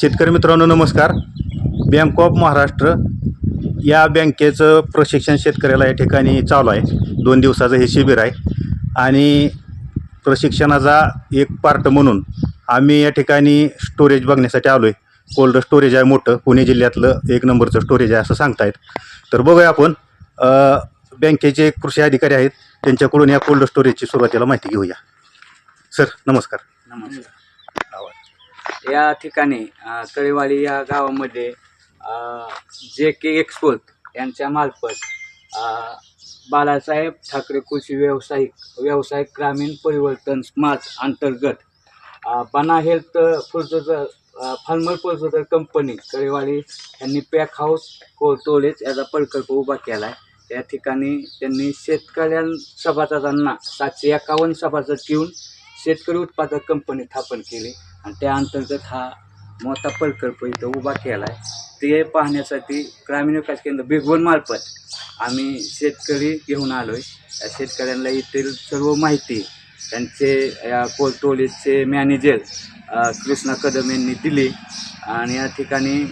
शेतकरी मित्रांनो नमस्कार. बँक ऑफ महाराष्ट्र या बँकेचं प्रशिक्षण शेतकऱ्याला या ठिकाणी चालू आहे. दोन दिवसाचं हे शिबिर आहे. आणि प्रशिक्षणाचा एक पार्ट म्हणून आम्ही या ठिकाणी स्टोरेज बघण्यासाठी आलो आहे कोल्ड स्टोरेज आहे मोठं. पुणे जिल्ह्यातलं एक नंबरचं स्टोरेज आहे असं सांगतायत. तर बघूया आपण बँकेचे कृषी अधिकारी आहेत. त्यांच्याकडून या कोल्ड स्टोरेजची सुरुवातीला माहिती घेऊया. सर नमस्कार. नमस्कार. या ठिकाणी कळेवाडी या गावामध्ये जे के एक्सपोर्ट यांच्या मार्फत बाळासाहेब ठाकरे कृषी व्यावसायिक व्यावसायिक ग्रामीण परिवर्तन स्मार्ट अंतर्गत बना health processor farmer processor company Kalewadi यांनी पॅक हाऊस कोल्ड याचा प्रकल्प उभा केला आहे या ठिकाणी त्यांनी शेतकऱ्यां सभासदांना सातशे एकावन्न सभासद घेऊन शेतकरी उत्पादक कंपनी स्थापन केली. आणि त्या अंतर्गत हा मोठा प्रकल्प इथं उभा केला आहे ते पाहण्यासाठी ग्रामीण विकास केंद्र बिगवन मार्फत आम्ही शेतकरी घेऊन आलो आहे त्या शेतकऱ्यांना येथील सर्व माहिती त्यांचे या कोलटोलीचे मॅनेजर कृष्णा कदम यांनी दिली. आणि या ठिकाणी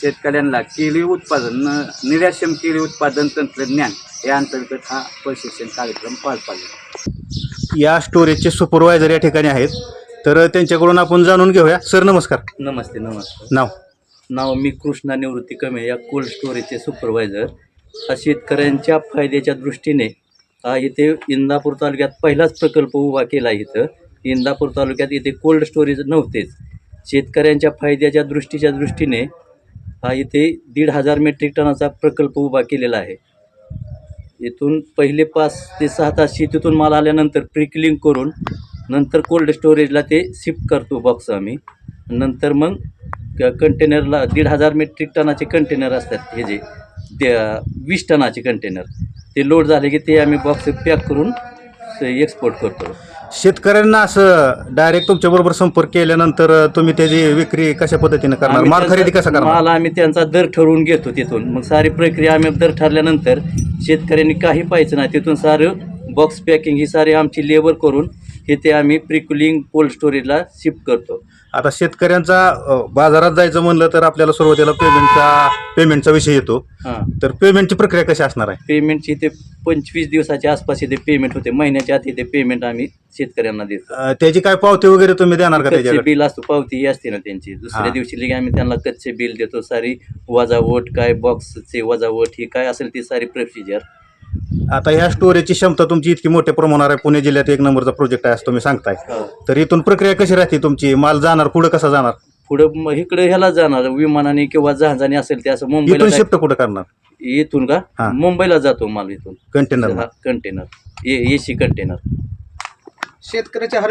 शेतकऱ्यांना केळी उत्पादन न- निर्यातक्षम केळी उत्पादन तंत्रज्ञान या अंतर्गत हा प्रशिक्षण कार्यक्रम पार पाडला. या स्टोरेजचे सुपरवायझर या ठिकाणी आहेत. तर त्यांच्याकडून आपण जाणून घेऊया. सर नमस्कार. नमस्ते नमस्कार. नाव? नाव मी कृष्णा निवृत्ती कमे या कोल्ड स्टोरेजचे सुपरवायझर हा शेतकऱ्यांच्या फायद्याच्या दृष्टीने हा इथे इंदापूर तालुक्यात पहिलाच प्रकल्प उभा केला इथं. इंदापूर तालुक्यात इथे कोल्ड स्टोरेज नव्हतेच. शेतकऱ्यांच्या फायद्याच्या दृष्टीच्या दृष्टीने हा इथे दीड हजार मेट्रिक टनाचा प्रकल्प उभा केलेला आहे. इथून पहिले पाच ते सहा तास शेतीतून माल आल्यानंतर प्रिकलिंग करून नंतर कोल्ड स्टोरेजला ते शिफ्ट करतो बॉक्स आम्ही. नंतर मग कंटेनरला दीड हजार मेट्रिक टनाचे कंटेनर असतात हे जे ते वीस टनाचे कंटेनर ते लोड झाले की ते आम्ही बॉक्स पॅक करून एक्सपोर्ट करतो. शेतकऱ्यांना असं डायरेक्ट तुमच्याबरोबर संपर्क केल्यानंतर तुम्ही त्याची विक्री कशा पद्धतीने करणार? माल खरेदी कसा करणार? माल आम्ही त्यांचा दर ठरवून घेतो तिथून. मग सारी प्रक्रिया आम्ही दर ठरल्यानंतर शेतकऱ्यांनी काही पाहायचं नाही. तिथून सारं बॉक्स पॅकिंग ही सारी आमची लेबर करून हे ते आम्ही प्रिकुलिंग कोल्ड स्टोरेजला शिफ्ट करतो. आता शेतकऱ्यांचा अ, बाजारात जायचं म्हणलं तर आपल्याला सुरुवातीला पेमेंटचा पेमेंटचा विषय येतो. हां. तर पेमेंटची प्रक्रिया कशी असणार आहे? पेमेंटची ते पंचवीस दिवसाच्या आसपास इथे पेमेंट होते. महिन्याच्या आत इथे पेमेंट आम्ही शेतकऱ्यांना देतो. अ, त्याची काय पावती वगैरे तुम्ही देणार का कच्चे त्याच्याकडे? बिल असतो पावती ही असते ना त्यांची. दुसऱ्या हां. दिवशी लगे आम्ही त्यांना कच्चे बिल देतो. सारी वजावट काय बॉक्सचे वजावट ही काय असेल ती सारी प्रोसिजर आता ह्या स्टोरेजची क्षमता तुमची इतकी मोठ्या प्रमाणावर आहे. पुणे जिल्ह्यात एक नंबरचा प्रोजेक्ट आहे असं तुम्ही सांगताय. तर इथून प्रक्रिया कशी राहते तुमची? माल जाणार पुढे कसा जाणार? पुढं मग इकडे ह्याला जाणार विमानाने किंवा जहाजाने असेल ते असं मुंबईला इथून शिफ्ट कुठं करणार? इथून का. मुंबईला जातो माल इथून. कंटेनर कंटेनर एसी कंटेनर शेतकऱ्याच्या हर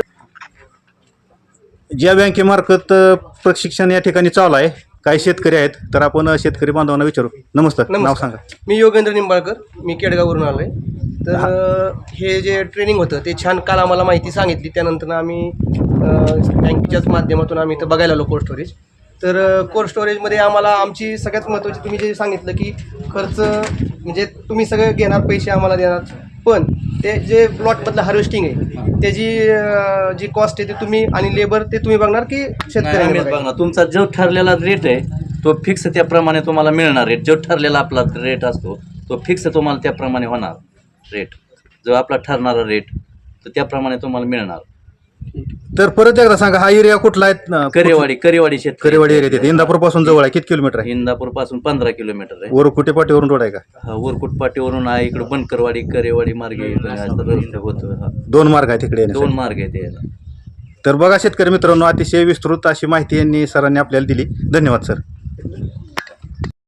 ज्या बँकेमार्फत अ, प्रशिक्षण या ठिकाणी चालू आहे काही शेतकरी आहेत तर आपण शेतकरी बांधवांना विचारू. नमस्कार नाव नमस्कार. सांगा. मी योगेंद्र निंबाळकर मी केडगाववरून आलो आहे तर अ, हे जे ट्रेनिंग होतं ते छान काल आम्हाला माहिती सांगितली. त्यानंतर आम्ही अ, बँकेच्याच माध्यमातून आम्ही इथं बघायला आलो कोल्ड स्टोरेज. तर अ, कोल्ड स्टोरेजमध्ये आम्हाला आमची सगळ्यात महत्त्वाची तुम्ही जे सांगितलं की खर्च म्हणजे तुम्ही सगळे घेणार पैसे आम्हाला देणार. पण ते जे प्लॉटमधलं हार्वेस्टिंग आहे त्याची जी कॉस्ट आहे ते तुम्ही आणि लेबर ते तुम्ही बघणार की शेतकऱ्यांनी आम्हीच? बघणार? तुमचा जो ठरलेला रेट आहे तो फिक्स त्याप्रमाणे तुम्हाला मिळणार रेट जो ठरलेला आपला रेट असतो तो फिक्स तुम्हाला त्याप्रमाणे होणार रेट जो आपला ठरणारा रेट तर त्याप्रमाणे तुम्हाला मिळणार. तर परत एकदा सांगा हा एरिया कुठला आहे? करेवाडी करेवाडी शेतकरी. करेवाडी एरिया येते इंदापूरपासून जवळ आहे. किती किलोमीटर आहे? इंदापूरपासून पंधरा किलोमीटर आहे. वर कुठे पाटीवरून रोड आहे का? हा वरकुट पाटीवरून आहे. इकडे बनकरवाडी करेवाडी मार्गे होतो. दोन मार्ग आहे तिकडे येण्यासाठी. दोन मार्ग आहेत तर बघा शेतकरी मित्रांनो अतिशय विस्तृत अशी माहिती यांनी सरांनी आपल्याला दिली. धन्यवाद सर.